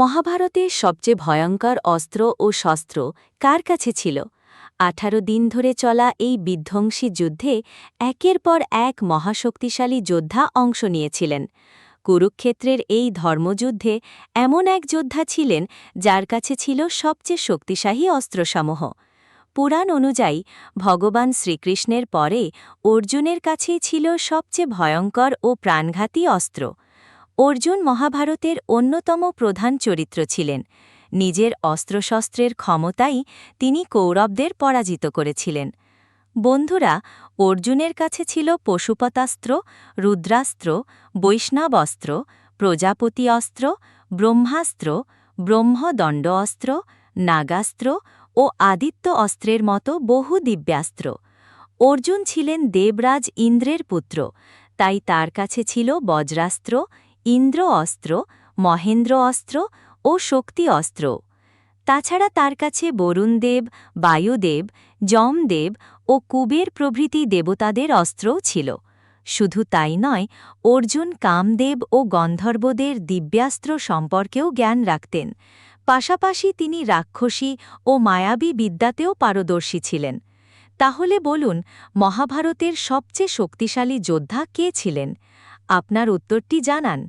মহাভারতে সবচেয়ে ভয়ঙ্কর অস্ত্র ও শস্ত্র কার কাছে ছিল? আঠারো দিন ধরে চলা এই বিধ্বংসী যুদ্ধে একের পর এক মহাশক্তিশালী যোদ্ধা অংশ নিয়েছিলেন। কুরুক্ষেত্রের এই ধর্মযুদ্ধে এমন এক যোদ্ধা ছিলেন যার কাছে ছিল সবচেয়ে শক্তিশালী অস্ত্রসমূহ। পুরাণ অনুযায়ী, ভগবান শ্রীকৃষ্ণের পরে অর্জুনের কাছেই ছিল সবচেয়ে ভয়ঙ্কর ও প্রাণঘাতী অস্ত্র। অর্জুন মহাভারতের অন্যতম প্রধান চরিত্র ছিলেন। নিজের অস্ত্রশস্ত্রের ক্ষমতাই তিনি কৌরবদের পরাজিত করেছিলেন। বন্ধুরা, অর্জুনের কাছে ছিল পশুপতাস্ত্র, রুদ্রাস্ত্র বৈষ্ণব অস্ত্র প্রজাপতি অস্ত্র ব্রহ্মাস্ত্র ব্রহ্মদণ্ড অস্ত্র নাগাস্ত্র ও আদিত্য অস্ত্রের মতো বহু দিব্যাস্ত্র। অর্জুন ছিলেন দেবরাজ ইন্দ্রের পুত্র, তাই তার কাছে ছিল বজ্রাস্ত্র ইন্দ্র অস্ত্র, মহেন্দ্র অস্ত্র ও শক্তি অস্ত্র। তাছাড়া তার কাছে বরুণদেব, বায়ুদেব, যমদেব ও কুবের প্রভৃতি দেবতাদের অস্ত্রও ছিল। শুধু তাই নয়, অর্জুন কামদেব ও গন্ধর্বদের দিব্যাস্ত্র সম্পর্কেও জ্ঞান রাখতেন। পাশাপাশি তিনি রাক্ষসী ও মায়াবী বিদ্যাতেও পারদর্শী ছিলেন। তাহলে বলুন, মহাভারতের সবচেয়ে শক্তিশালী যোদ্ধা কে ছিলেন? আপনার উত্তরটি জানান।